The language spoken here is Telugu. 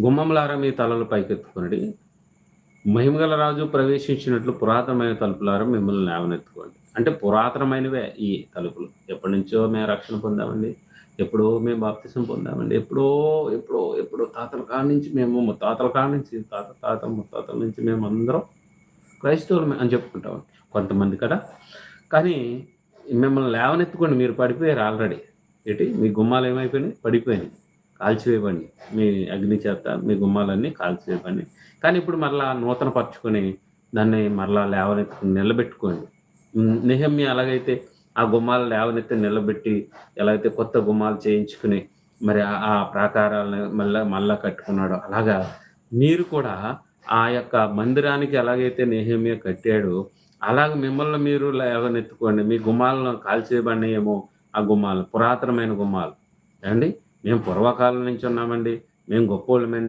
గుమ్మములారా మీ తలలు పైకెత్తుకొనడి మహిమగల రాజు ప్రవేశించినట్లు పురాతనమైన తలుపులారా మిమ్మల్ని లేవనెత్తుకోండి. అంటే పురాతనమైనవే ఈ తలుపులు. ఎప్పటి నుంచో మేము రక్షణ పొందామండి. ఎప్పుడో మేము బాప్తిసం పొందామండి. ఎప్పుడో ఎప్పుడో ఎప్పుడో తాతల కాడ నుంచి మేము ముత్తాతల కాడ నుంచి తాత తాత ముత్తాతల నుంచి మేము అందరం క్రైస్తవులు అని చెప్పుకుంటాం కొంతమంది కదా. కానీ మిమ్మల్ని లేవనెత్తుకోండి. మీరు పడిపోయారు ఆల్రెడీ. ఏంటి? మీ గుమ్మాలు ఏమైపోయినాయి? పడిపోయినాయి. కాల్చివేయబడి మీ అగ్ని చేత మీ గుమ్మాలన్నీ కాల్చివేయబడి. కానీ ఇప్పుడు మరలా నూతన పరుచుకొని దాన్ని మరలా లేవనెత్తుకుని నిలబెట్టుకోండి నిహమ్య అలాగైతే ఆ గుమ్మాలు లేవనెత్తి నిలబెట్టి ఎలా అయితే కొత్త గుమ్మాలు చేయించుకుని మరి ఆ- ప్రాకారాలను మళ్ళా మళ్ళా కట్టుకున్నాడో అలాగా మీరు కూడా ఆ యొక్క మందిరానికి ఎలాగైతే నేహమ్య కట్టాడో అలాగ మిమ్మల్ని మీరు లేవనెత్తుకోండి. మీ గుమ్మాలను కాల్చేయబడినాయేమో ఆ గుమ్మాలు పురాతనమైన గుమ్మాలు. ఏమండి? మేము పూర్వకాలం నుంచి ఉన్నామండి. మేము గొప్పోళ్ళమండి